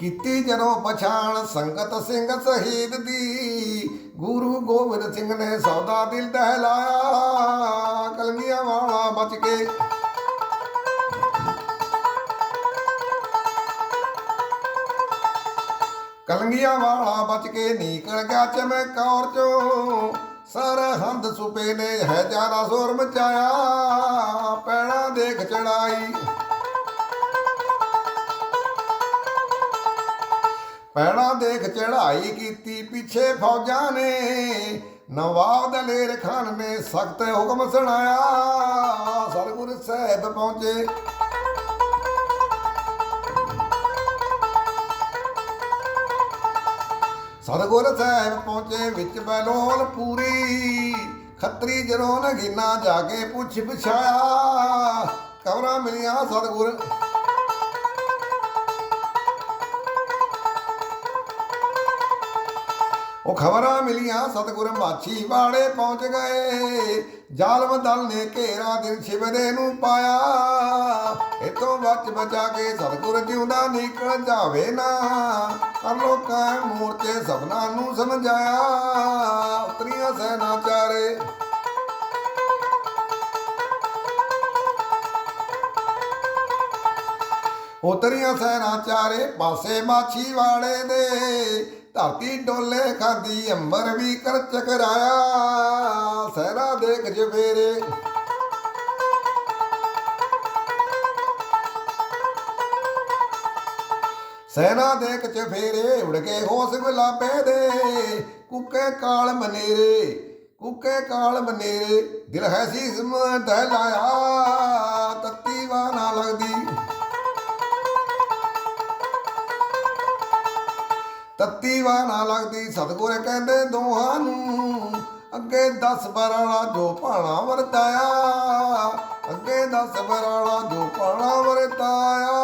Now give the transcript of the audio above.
ਕੀਤੀ ਜਦੋਂ ਪਛਾਣ ਸੰਗਤ ਸਿੰਘ ਸ਼ਹੀਦ ਦੀ, ਗੁਰੂ ਗੋਬਿੰਦ ਸਿੰਘ ਨੇ ਸੌਦਾ ਦਿਲ ਦਹਿਲਾਇਆ ਕਲਮੀਆਂ ਵਾਲਾ ਬਚ ਕੇ। ਕਲੰਗੀਆਂ ਵਾਲਾ ਬਚ ਕੇ ਨਿਕਲ ਗਿਆ ਚਮਕੌਰ ਚੋਂ, ਸਰਹੰਦ ਸੁਪੇ ਨੇ ਹੈ ਜ਼ਿਆਦਾ ਜ਼ੋਰ ਮਚਾਇਆ ਪੈਣਾ ਦੇਖ ਚੜਾਈ। ਪੈਣਾ ਦੇਖ ਚੜਾਈ ਕੀਤੀ ਪਿੱਛੇ ਫੌਜਾਂ ਨੇ। ਨਵਾਬ ਦਲੇਰ ਖਾਨ ਨੇ ਸਖਤ ਹੁਕਮ ਸੁਣਾਇਆ। ਸਰਗੁਰ ਸਾਹਿਬ ਪਹੁੰਚੇ। ਸਤਗੁਰ ਸਾਹਿਬ ਪਹੁੰਚੇ ਵਿੱਚ ਬੈਲੋਲ ਪੂਰੀ। ਖੱਤਰੀ ਜਰੋਂ ਨਗੀਨਾ ਜਾ ਕੇ ਪੁੱਛ ਪਛਾਇਆ ਕਵਰਾਂ ਮਿਲੀਆਂ ਸਤਗੁਰ। ਉਹ ਖਬਰਾਂ ਮਿਲੀਆਂ, ਸਤਗੁਰ ਮਾਛੀ ਵਾੜੇ ਪਹੁੰਚ ਗਏ। ਜ਼ਾਲਮ ਦਲ ਨੇ ਘੇਰਾ ਦਿਨ ਸ਼ਿਵਦੇ ਨੂੰ ਪਾਇਆ। ਇਤੋਂ ਬਚ ਬਚਾ ਕੇ ਸਤਗੁਰ ਜਿਉਂਦਾ ਨਿਕਲ ਜਾਵੇ ਨਾ। ਕਰ ਲੋਕਾਂ ਮੂਰਤੇ ਸਭਨਾ ਨੂੰ ਸਮਝਾਇਆ। ਉਤਰੀਆਂ ਸੈਨਾ ਚਾਰੇ। ਉਤਰੀਆਂ ਸੈਨਾ ਚਾਰੇ ਪਾਸੇ ਮਾਛੀ ਵਾਲੇ ਦੇ। ਧਰਤੀ ਡੋਲੇ ਖਾਦੀ ਅੰਬਰ ਵੀ ਕਰ ਚਕਰਾਇਆ ਸੈਨਾ ਦੇਖ ਜਵੇਰੇ ਸੈਨਾ ਦੇਖ ਚਫੇਰੇ ਉੜ ਕੇ ਹੋਸ ਗੁਲਾਬੇ ਦੇ ਕੁੱਕੇ ਕਾਲ ਮਨੇਰੇ, ਕੁੱਕੇ ਕਾਲ ਮਨੇਰੇ। ਦਿਲ ਹੈ ਸੀਸਮ ਦਹਿਲਾਇਆ ਤੱਤੀ ਵਾਨਾ ਲੱਗਦੀ। ਤੱਤੀ ਵਾ ਨਾ ਲੱਗਦੀ, ਸਤਗੁਰ ਕਹਿੰਦੇ ਦੋਹਾਂ ਨੂੰ, ਅੱਗੇ 10 ਬਰਾਲਾ ਜੋ ਪਾਣਾ ਵਰਤਾਇਆ, ਅੱਗੇ 10 ਬਰਾਲਾ ਜੋ ਪਾਣਾ ਵਰਤਾਇਆ।